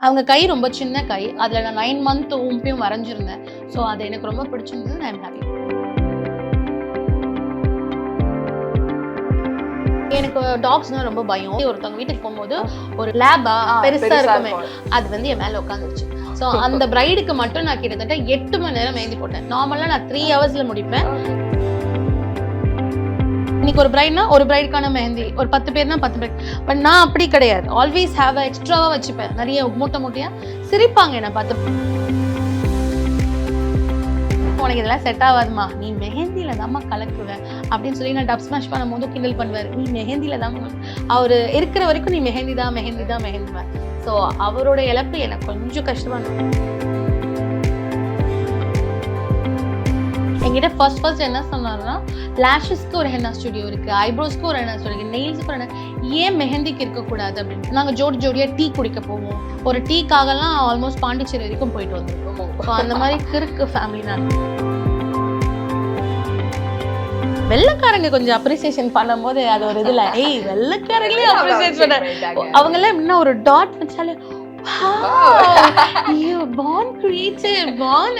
அவங்க கை ரொம்ப சின்ன கை. அதில் நான் நைன் மந்த் ஊம்பியும் வரைஞ்சிருந்தேன். ஸோ அது எனக்கு ரொம்ப பிடிச்சிருந்தது. நான் ஹாப்பி எனக்கு டாக்ஸ்னா ரொம்ப பயம். ஒருத்தவங்க வீட்டுக்கு போகும்போது ஒரு லேபா பெருசா இருக்குமே அது வந்து என் மேல உட்காந்துருச்சு. ஸோ அந்த பிரைடுக்கு மட்டும் நான் கிட்டத்தட்ட எட்டு மணி நேரம் மெஹந்தி போட்டேன். நார்மலா நான் த்ரீ ஹவர்ஸ்ல முடிப்பேன். இன்னைக்கு ஒரு பிரைட்னா ஒரு பிரைடுக்கான மெஹந்தி. ஒரு பத்து பேர்னா பத்து பேர் பட் நான் அப்படி கிடையாது. ஆல்வேஸ் ஹாவ் எக்ஸ்ட்ராவாக வச்சுப்பேன். நிறைய மூட்டை மூட்டையாக சிரிப்பாங்க என்னை பார்த்து. உனக்கு இதெல்லாம் செட் ஆகாதுமா. நீ மெஹந்தியில தாம்மா கலக்குவ. அப்படின்னு சொல்லி நான் டப் ஸ்மாஷ் பண்ணும்போது கிண்டல் பண்ணுவார். நீ மெஹந்தியில தான் அவர் இருக்கிற வரைக்கும் நீ மெஹந்தி தான் மெஹந்தி தான் மெஹந்தி ஸோ அவரோட இழப்பு எனக்கு கொஞ்சம் கஷ்டமாக இருக்கும் என்கிட்ட ஃபர்ஸ்ட் ஃபர்ஸ்ட் என்ன சொன்னாருன்னா லேஷஸ்க்கு ஒரு ஹென்னா ஸ்டுடியோ இருக்கு ஐப்ரோஸ்க்கு ஒரு ஹென்னா ஸ்டுடியோ இருக்கு நெயில்ஸ்க்கு ஒரு ஏன் மெஹந்திக்கு இருக்கக்கூடாது அப்படின்னு நாங்கள் ஜோடி ஜோடியா டீ குடிக்க போவோம். ஒரு டீக்காகலாம் ஆல்மோஸ்ட் பாண்டிச்சேரி வரைக்கும் போயிட்டு வந்திருக்கோம். ஸோ அந்த மாதிரி கிறுக்கு ஃபேமிலி நான் வெள்ளைக்காரங்க கொஞ்சம் அப்ரிசியேஷன் பண்ணும்போது அது ஒரு இதுல ஏய் வெள்ளைக்காரங்களே அப்ரிசியேட் பண்ண அவங்க எல்லாம் எப்படின்னா ஒரு டாட் வச்சாலே பான் கிரியேட்டட் பான்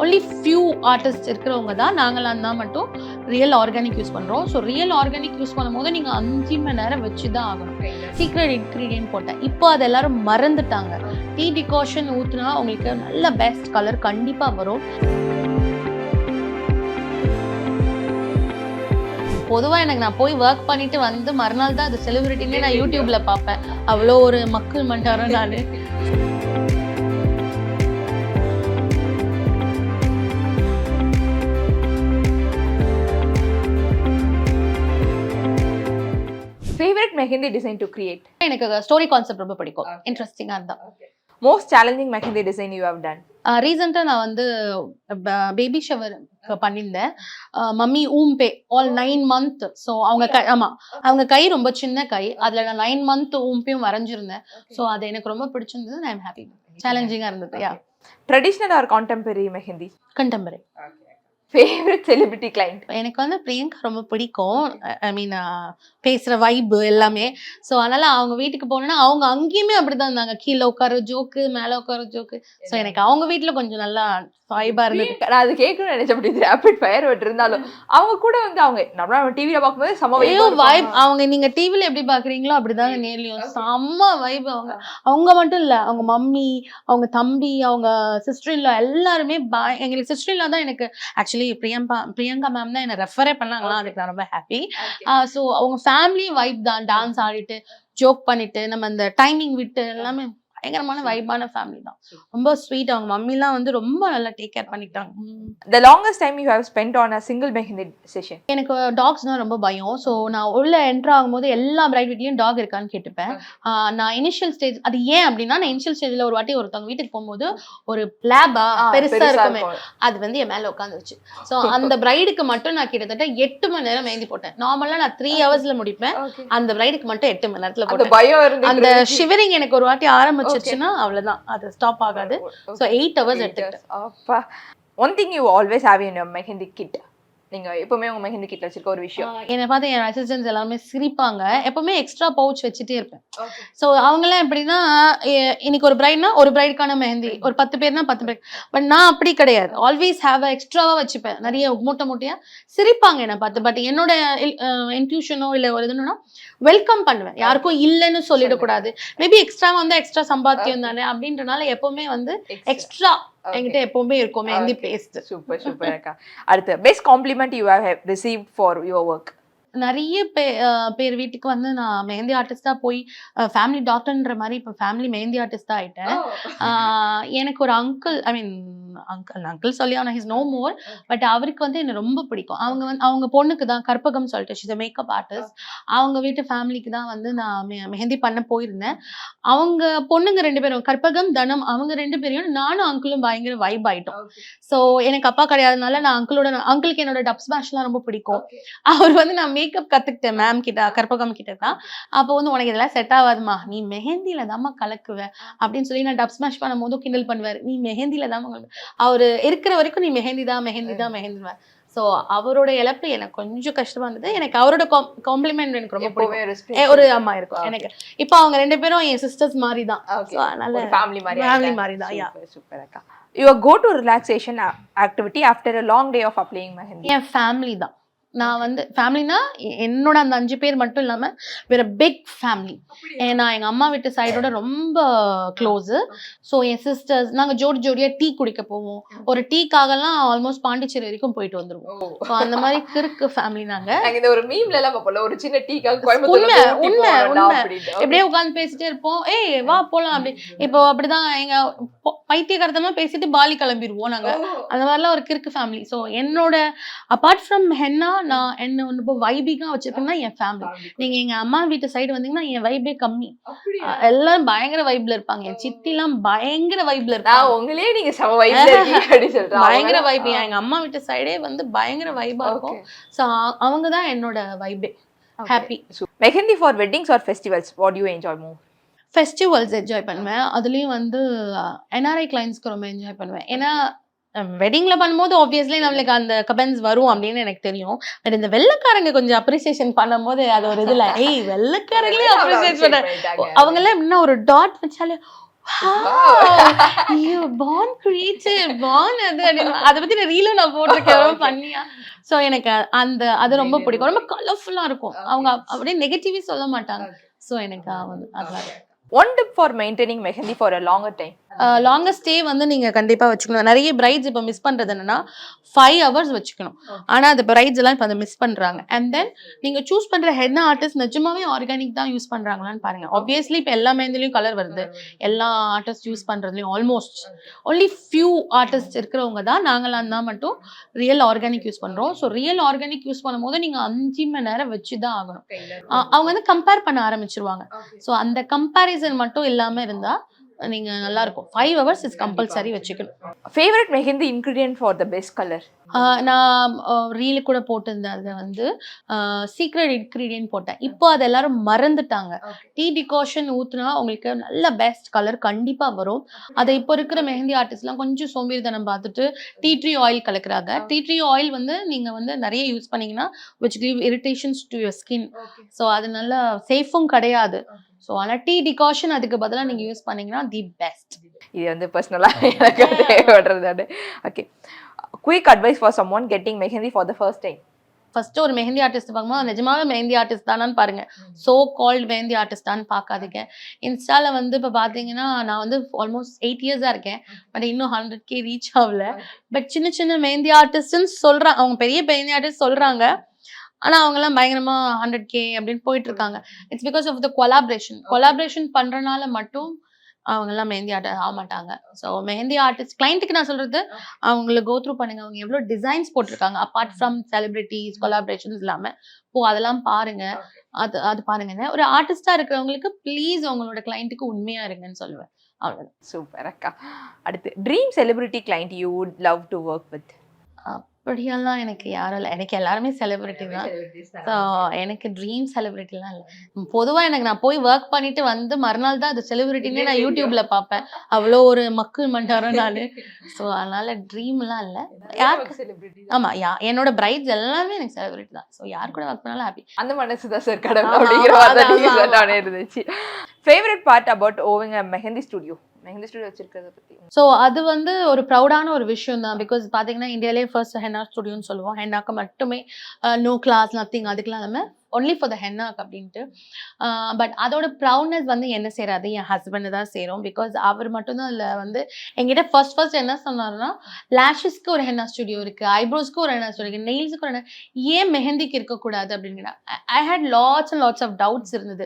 ஒன்லி ஃபியூ ஆர்டிஸ்ட் இருக்கிறவங்க தான் நாங்களாம் தான் மட்டும் ரியல் ஆர்கானிக் யூஸ் பண்றோம். ஸோ ரியல் ஆர்கானிக் யூஸ் பண்ணும்போது நீங்க அஞ்சு மணி நேரம் வச்சு தான் ஆகணும். சீக்ரெட் இன்க்ரீடியன்ட் போட்டேன். இப்போ அது எல்லாரும் மறந்துட்டாங்க. டீ டிகாஷன் ஊத்துனா உங்களுக்கு நல்ல பெஸ்ட் கலர் கண்டிப்பா வரும். பொதுவா எனக்கு நான் போய் ஒர்க் பண்ணிட்டு வந்து மறுநாள் தான் அது செலிபிரிட்டினே நான் யூடியூப்ல பார்ப்பேன். அவ்வளோ ஒரு மக்கள் மண்டாரம் நான். மெஹந்தி டிசைன் டு கிரியேட் எனக்கு ஸ்டோரி கான்செப்ட் ரொம்ப பிடிக்கும். Okay. இன்ட்ரெஸ்டிங்கா இருந்தா. Most challenging mehndi design you have done ரீசெண்டாக நான் வந்து பேபி ஷவர் பண்ணியிருந்தேன். மம்மி ஊம் பே ஆல் நைன் மந்த் ஸோ அவங்க கை ஆமா அவங்க கை ரொம்ப சின்ன கை. அதில் நான் நைன் மந்த் ஊம்பியும் வரைஞ்சிருந்தேன். ஸோ அது எனக்கு ரொம்ப பிடிச்சிருந்தது. நான் ஹாப்பி சேலஞ்சிங்காக இருந்தது yeah traditional or contemporary mehndi contemporary favourite celebrity client எனக்கு வந்து பிரியங்கா ரொம்ப பிடிக்கும். ஐ மீன் பேசுகிற வைப்பு எல்லாமே. ஸோ அதனால அவங்க வீட்டுக்கு போனோன்னா அவங்க அங்கேயுமே அப்படிதான் இருந்தாங்க. கீழே உட்கார ஜோக்கு மேலே உட்கார ஜோக்கு ஸோ எனக்கு அவங்க வீட்டில் கொஞ்சம் நல்லா வைபாக இருந்தது. நான் அது கேட்கணும்னு நினைச்சேன். அப்படி ரேபிட் ஃபயர் பட் இருந்தாலும். அவங்க கூட வந்து அவங்க நம்ம டிவில பார்க்கும்போது செம ஐயோ vibe. ஆ வைப். அவங்க நீங்க டிவில எப்படி பாக்குறீங்களோ அப்படிதாங்க நேர்லயும். செம்ம வைப் அவங்க. அவங்க மட்டும் இல்ல அவங்க மம்மி அவங்க தம்பி அவங்க சிஸ்டர் இல்ல எல்லாருமே எங்களுக்கு சிஸ்டர் இல்ல தான் எனக்கு ஆக்சுவலி பிரியங்கா பிரியங்கா மேம் தான் என்ன ரெஃபரே பண்ணாங்களா அதுக்கு நான் ரொம்ப ஹாப்பி ஸோ அவங்க ஃபேமிலி வைப் தான். டான்ஸ் ஆடிட்டு ஜோக் பண்ணிட்டு நம்ம அந்த டைமிங் விட்டு எல்லாமே பயங்கரமான வைபான ஃபேமிலி தான். ரொம்ப ஸ்வீட் அவங்க மம்மிலாம் வந்து ரொம்ப நல்லா டேக் கேர் பண்ணிட்டாங்க the longest time you have spent on a single mehndi session? எனக்கு டாக்ஸ்னா ரொம்ப பயம். ஸோ நான் உள்ள என்டர் ஆகும்போது எல்லா பிரைட் வீட்லயும் டாக் இருக்கான்னு கேட்டுப்பேன். நான் இனிஷியல் ஸ்டேஜ் அது ஏன் அப்படின்னா நான் இனிஷியல் ஸ்டேஜ்ல ஒரு வாட்டி ஒருத்தவங்க வீட்டுக்கு போகும்போது ஒரு லேபா பெருசா இருக்குமே. அது வந்து என் மேல உட்காந்துருச்சு. ஸோ அந்த பிரைடுக்கு மட்டும் நான் கிட்டத்தட்ட எட்டு மணி நேரம் மெஹந்தி போட்டேன். நார்மலா நான் த்ரீ ஹவர்ஸ்ல முடிப்பேன். அந்த பிரைடுக்கு மட்டும் எட்டு மணி நேரத்துல போட்டேன். பயம் அந்த ஷிவரிங் எனக்கு ஒரு வாட்டி ஆரம்பிச்சிருச்சுன்னா அவ்வளவுதான். அது ஸ்டாப் ஆகாது. ஸோ எயிட் ஹவர்ஸ் எடுத்துக்கிட்டேன். One thing you always have in mehndi kit நீங்க எப்பவுமே உங்க மெஹந்தி கிட்ல வச்சிருக்க ஒரு விஷயம். என்னை பார்த்து என் அசிஸ்டன்ஸ் எல்லாருமே சிரிப்பாங்க. எப்பவுமே எக்ஸ்ட்ரா பவுச் வச்சுட்டே இருப்பேன். ஸோ அவங்களாம் எப்படின்னா இன்னைக்கு ஒரு பிரைட்னா ஒரு பிரைடுக்கான மெஹந்தி ஒரு பத்து பேர்னா பத்து பேர். பட் நான் அப்படி கிடையாது. ஆல்வேஸ் ஹேவ் எக்ஸ்ட்ராவா வச்சுப்பேன். நிறைய மூட்டை மூட்டையா சிரிப்பாங்க என்னை பார்த்து. பட் என்னோட இன்ட்யூஷனோ இல்லை ஒரு இதுனா வெல்கம் பண்ணுவேன். யாருக்கும் இல்லைன்னு சொல்லிடக்கூடாது. மேபி எக்ஸ்ட்ரா வந்து எக்ஸ்ட்ரா சம்பாத்தியம் தானே அப்படின்றனால எப்பவுமே வந்து எக்ஸ்ட்ரா என்கிட்ட எப்பவுமே இருக்கும் மெஹந்தி பேஸ்ட் சூப்பர் சூப்பர் அக்கா. அடுத்து best compliment you have receive for your work நிறைய பே பேர் வீட்டுக்கு வந்து நான் மெஹந்தி ஆர்டிஸ்டா போய் ஃபேமிலி டாக்டர்ன்ற மாதிரி இப்போ ஃபேமிலி மெஹந்தி ஆர்டிஸ்டா ஆயிட்டேன். எனக்கு ஒரு uncle I mean uncle uncle சொல்லி ஆனால் ஹிஸ் நோ மோர் பட் அவருக்கு வந்து என்ன ரொம்ப பிடிக்கும். அவங்க வந்து அவங்க பொண்ணுக்கு தான் கற்பகம் சொல்லிட்டு ஷிஸ் மேக்கப் ஆர்டிஸ்ட் அவங்க வீட்டு ஃபேமிலிக்கு தான் வந்து நான் மெஹந்தி பண்ண போயிருந்தேன். அவங்க பொண்ணுங்க ரெண்டு பேரும் கற்பகம் தனம் அவங்க ரெண்டு பேரையும் நானும் அங்கிளும் பயங்கர வைப் ஆயிட்டோம். ஸோ எனக்கு அப்பா கிடையாதுனால நான் அங்கிளோட அங்கிளுக்கு என்னோட டப் ஸ்மாஷ்லாம் ரொம்ப பிடிக்கும். அவர் வந்து நான் மேக்கப் கத்துக்கிட்டேன் மேம் கிட்ட கற்பகம் கிட்ட தான். அப்போ வந்து உனக்கு இதெல்லாம் செட் ஆகாதுமா? நீ மெஹந்தில தாம்மா கலக்குவ. அப்படின்னு சொல்லி நான் டப் ஸ்மாஷ் பண்ணும்போது கிண்டல் பண்ணுவார். நீ மெஹந்தில தான் அவர் இருக்கிற வரைக்கும் நீ மெஹந்தி தான் மெஹந்தி தான் மெஹந்தி ஸோ அவரோட இழப்பு எனக்கு கொஞ்சம் கஷ்டமா இருந்தது. எனக்கு அவரோட காம்ப்ளிமெண்ட் எனக்கு ரொம்ப பிடிக்கும். ஒரு அம்மா இருக்கும். எனக்கு இப்போ அவங்க ரெண்டு பேரும் என் சிஸ்டர்ஸ் மாதிரி தான். அதனால family மாதிரி ஆயிட்டாங்க. மாதிரி தான், super அக்கா. Your go to relaxation activity after a long day of applying mehndi? N family தான். நான் வந்து ஃபேமிலினா என்னோட அந்த அஞ்சு பேர் மட்டும் இல்லாம வேற பிக் ஃபேமிலி ஏன்னா எங்க அம்மா வீட்டு சைடோட ரொம்ப க்ளோஸு ஸோ என் சிஸ்டர்ஸ் நாங்க ஜோடி ஜோடியா டீ குடிக்க போவோம். ஒரு டீக்காகலாம் ஆல்மோஸ்ட் பாண்டிச்சேரி வரைக்கும் போயிட்டு வந்துருவோம். ஸோ அந்த மாதிரி கிறுக்கு ஃபேமிலி நாங்க. நாங்க இந்த ஒரு மீம்ல எல்லாம் ஒரு சின்ன டீக்காக உண்மை, உண்மை, உண்மை. எப்படியே உட்காந்து பேசிட்டே இருப்போம். ஏய் வா போலாம் அப்படி. இப்போ அப்படிதான் எங்க பொ- பைத்தியக்காரத்தமா பேசிட்டு பாலி கிளம்பிடுவோம் நாங்க. ஓ. அந்த மாதிரிலாம் ஒரு கிறுக்கு ஃபேமிலி ஸோ என்னோட அப்பார்ட் ஃப்ரம் ஹென்னா நான் என்ன ஒன்று இப்போ வைபிகா வச்சிருக்கேன்னா என் ஃபேமிலி நீங்க எங்க அம்மா வீட்டு சைடு வந்தீங்கன்னா என் வைபே கம்மி. எல்லாரும் பயங்கர வைப்ல இருப்பாங்க. என் சித்திலாம் பயங்கர வைப்ல இருப்பாங்க. உங்களே நீங்க பயங்கர வைப் எங்க அம்மா வீட்டு சைடே வந்து பயங்கர வைபா இருக்கும். ஸோ அவங்க தான் என்னோட வைபே happy mehndi for weddings or festivals what you enjoy more festivals enjoy பண்ணுவேன். அதுலேயும் வந்து என்ஆர்ஐ கிளைண்ட்ஸ்க்கு ரொம்ப என்ஜாய் பண்ணுவேன். ஏன்னா வெட்டிங்ல பண்ணும்போது ஆப்வியஸ்லி நம்மளுக்கு அந்த கமெண்ட்ஸ் வரும் அப்படின்னு எனக்கு தெரியும். பட் இந்த வெள்ளைக்காரங்க கொஞ்சம் அப்ரிசியேஷன் பண்ணும்போது அது ஒரு இதுல ஏய் வெள்ளைக்காரங்களே அப்ரிசியேட் பண்ண அவங்க எல்லாம் எப்படின்னா ஒரு டாட் வச்சாலே பான் கிரியேட்டிவ் பான் அது அதை. பத்தி நான் ரீலும் நான் போட்டிருக்கேன் பண்ணியா ஸோ எனக்கு அந்த அது ரொம்ப பிடிக்கும். ரொம்ப கலர்ஃபுல்லா இருக்கும். அவங்க அப்படியே நெகட்டிவே சொல்ல மாட்டாங்க. ஸோ எனக்கு one tip for maintaining mehndi for a longer time longest stay வந்து நீங்க கண்டிப்பா வச்சுக்கணும். நிறைய பிரைட்ஸ் இப்போ மிஸ் பண்றது என்னன்னா ஃபைவ் ஹவர்ஸ் வச்சுக்கணும். ஆனா அந்த பிரைட்ஸ் எல்லாம் இப்போ அதை மிஸ் பண்றாங்க. அண்ட் தென் நீங்க சூஸ் பண்ற ஹெட் ஆர்டிஸ்ட் நிஜமாவே ஆர்கானிக் தான் யூஸ் பண்றாங்களான்னு பாருங்க. ஆப்வியஸ்லி இப்போ எல்லா மேந்திலையும் கலர் வருது. எல்லா ஆர்டிஸ்ட் யூஸ் பண்றதுலயும் ஆல்மோஸ்ட் ஒன்லி ஃபியூ ஆர்டிஸ்ட் இருக்கிறவங்க தான் நாங்களாம் தான் மட்டும் ரியல் ஆர்கானிக் யூஸ் பண்றோம். ஸோ ரியல் ஆர்கானிக் யூஸ் பண்ணும்போது நீங்க அஞ்சு மணி நேரம் வச்சு தான் ஆகணும். அவங்க வந்து கம்பேர் பண்ண ஆரம்பிச்சிருவாங்க. ஸோ அந்த கம்பேரிசன் மட்டும் இல்லாம இருந்தா நீங்க நல்லா இருக்கும் ஃபைவ் ஹவர்ஸ் இஸ் கம்பல்சரி வச்சுக்கணும். Favourite mehndi ingredient for the best colour நான் ரீல் கூட போட்டிருந்தேன் அதை வந்து. சீக்ரெட் இன்க்ரீடியன்ட் போட்டேன். இப்போ அது எல்லாரும் மறந்துட்டாங்க. டீ டிகாஷன் ஊத்துனா உங்களுக்கு நல்ல பெஸ்ட் கலர் கண்டிப்பா வரும். அதை இப்போ இருக்கிற மெஹந்தி ஆர்டிஸ்ட்லாம் கொஞ்சம் சோம்பேறித்தனம் பார்த்துட்டு டீ ட்ரீ ஆயில் கலக்குறாங்க. டீ ட்ரீ ஆயில் வந்து நீங்க வந்து நிறைய யூஸ் பண்ணீங்கன்னா which give irritations to your skin so அது நல்ல சேஃபும் கிடையாது. ஸோ ஆனால் டீ டிகாஷன் அதுக்கு பதிலாக நீங்க யூஸ் பண்ணீங்கன்னா தி பெஸ்ட் இது வந்து பர்சனலாக எனக்கு தேவைப்படுறது okay quick advice for someone getting mehndi for the first time first ஒரு மெஹந்தி ஆர்டிஸ்ட் பார்க்கும்போது நிஜமாவே மெஹந்தி ஆர்டிஸ்ட் தானான்னு பாருங்க. சோ கால்ட் மெஹந்தி ஆர்டிஸ்டான்னு பார்க்காதீங்க. இன்ஸ்டால வந்து இப்போ பார்த்தீங்கன்னா நான் வந்து ஆல்மோஸ்ட் எயிட் இயர்ஸாக இருக்கேன். பட் இன்னும் ஹண்ட்ரட் கே ரீச் ஆகல. பட் சின்ன சின்ன மெஹந்தி ஆர்டிஸ்ட்னு சொல்கிறாங்க அவங்க பெரிய மெஹந்தி ஆர்டிஸ்ட் சொல்கிறாங்க ஆனால் அவங்கெல்லாம் பயங்கரமா ஹண்ட்ரட் கே அப்படின்னு போயிட்டு இருக்காங்க. It's because of the collaboration collaboration பண்ணுறனால மட்டும் அவங்கெல்லாம் மெஹந்தி ஆர்ட் ஆக மாட்டாங்க ஸோ மெஹந்தி ஆர்டிஸ்ட் கிளைண்ட்டுக்கு நான் சொல்றது அவங்கள கோ த்ரூ பண்ணுங்க. அவங்க எவ்வளோ டிசைன்ஸ் போட்டிருக்காங்க அப்பார்ட் ஃப்ரம் செலிபிரிட்டிஸ் கொலாபரேஷன்ஸ் இல்லாமல் ஓ அதெல்லாம் பாருங்க. அது அது பாருங்க. ஒரு ஆர்டிஸ்டா இருக்கிறவங்களுக்கு ப்ளீஸ் உங்களோட கிளைண்ட்டுக்கு உண்மையா இருங்கன்னு சொல்லுவேன். அவ்வளவுதான். சூப்பர் அக்கா. அடுத்து dream celebrity client you would love to work with அப்படியெல்லாம் எனக்கு யாரும் இல்லை எனக்கு எல்லாருமே செலிபிரிட்டி தான். ஸோ எனக்கு ட்ரீம் செலிபிரிட்டிலாம் இல்லை. பொதுவாக எனக்கு நான் போய் ஒர்க் பண்ணிட்டு வந்து மறுநாள் தான் அது செலிபிரிட்டின்னு நான் யூடியூப்ல பார்ப்பேன். அவ்வளோ ஒரு மக்கு மண்டாரம் நான். ஸோ அதனால ட்ரீம்லாம் இல்லை. யாருக்கு ஆமா யா என்னோட பிரைட்ஸ் எல்லாமே எனக்கு செலிபிரிட்டி தான். ஸோ யார் கூட ஒர்க் பண்ணாலும் ஹாப்பி அந்த மனசு தான் சார் கடவுள் அப்படிங்கிற மாதிரி இருந்துச்சு. Favourite part about owing mehndi studio mehndi studio வச்சிருக்கிறத பத்தி. ஸோ அது வந்து ஒரு ப்ரௌடான ஒரு விஷயம் தான் பிகாஸ் பார்த்தீங்கன்னா இந்தியாவிலே ஃபர்ஸ்ட் ஹென்னா ஸ்டுடியோன்னு சொல்லுவோம் ஹென்னாக்கு மட்டுமே நோ கிளாஸ் நத்திங் அதுக்கெல்லாம் இல்லாமல் ஒன்லி ஃபார் த ஹென்னாக் அப்படின்ட்டு. பட் அதோட ப்ரௌட்னஸ் வந்து என்ன செய்கிறாது என் ஹஸ்பண்ட் தான் சேரும். பிகாஸ் அவர் மட்டும்தான் அதில் வந்து எங்கிட்ட ஃபர்ஸ்ட் ஃபர்ஸ்ட் என்ன சொன்னார்னா லேஷஸ்க்கு ஒரு ஹென்னா ஸ்டுடியோ இருக்குது ஐப்ரோஸ்க்கு ஒரு ஹென்னா ஸ்டுடியோ இருக்குது நெயில்ஸுக்கு ஒரு henna- ஏன் மெஹந்திக்கு இருக்கக்கூடாது அப்படிங்கிற I had lots and lots of doubts இருந்தது.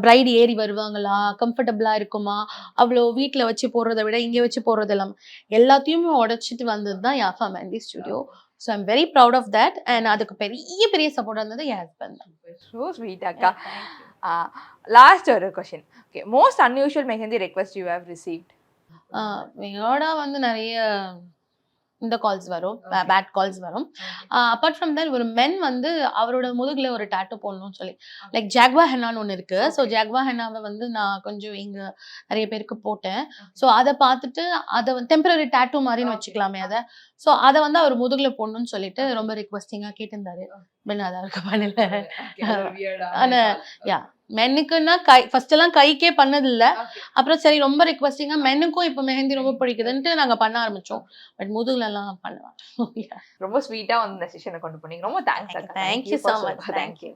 பிரைட் ஏறி வருவாங்களா? கம்ஃபர்டபுளாக இருக்குமா? அவ்வளோ வீட்டில் வச்சு போடுறத விட இங்கே வச்சு போடுறது எல்லாம் எல்லாத்தையுமே உடைச்சிட்டு வந்தது தான் Yafa mehndi studio so I'm very proud of that and அதுக்கு பெரிய பெரிய சப்போர்ட் வந்தது என் ஹஸ்பண்ட் தான். ஸோ ஸ்வீட் அக்கா. லாஸ்ட் ஒரு question okay most unusual mehndi request you have received என்னோட வந்து நிறைய இந்த கால்ஸ் வரும். பேட் கால்ஸ் வரும். அப்பார்ட் ஃப்ரம் தட் ஒரு மென் வந்து அவரோட முதுகுல ஒரு டாட்டூ போடணும்னு சொல்லி லைக் ஜாக்வா ஹென்னான்னு ஒன்று இருக்கு. ஸோ ஜாக்வா ஹென்னாவை வந்து நான் கொஞ்சம் இங்க நிறைய பேருக்கு போட்டேன். ஸோ அதை பார்த்துட்டு அதை டெம்பரரி டாட்டூ மாதிரின்னு வச்சுக்கலாமே அதை ஸோ அதை வந்து அவர் முதுகுல போடணும்னு சொல்லிட்டு ரொம்ப ரிக்வஸ்டிங்கா கேட்டிருந்தாரு. பட் நான் அதற்கு பண்ணல ஆனா, yeah. மென்னுக்குன்னா கை ஃபர்ஸ்ட் எல்லாம் கைக்கே பண்ணது இல்ல அப்புறம் சரி ரொம்ப ரிக்வஸ்டிங்கா மென்னுக்கும் இப்போ மெஹந்தி ரொம்ப பிடிக்குதுன்ட்டு நாங்க பண்ண ஆரம்பிச்சோம். பட் முதுகுல எல்லாம் பண்ணுவேன் ரொம்ப ஸ்வீட்டா வந்து இந்த செஷனை கொண்டு போனீங்க. ரொம்ப thanks so much. Thank thank you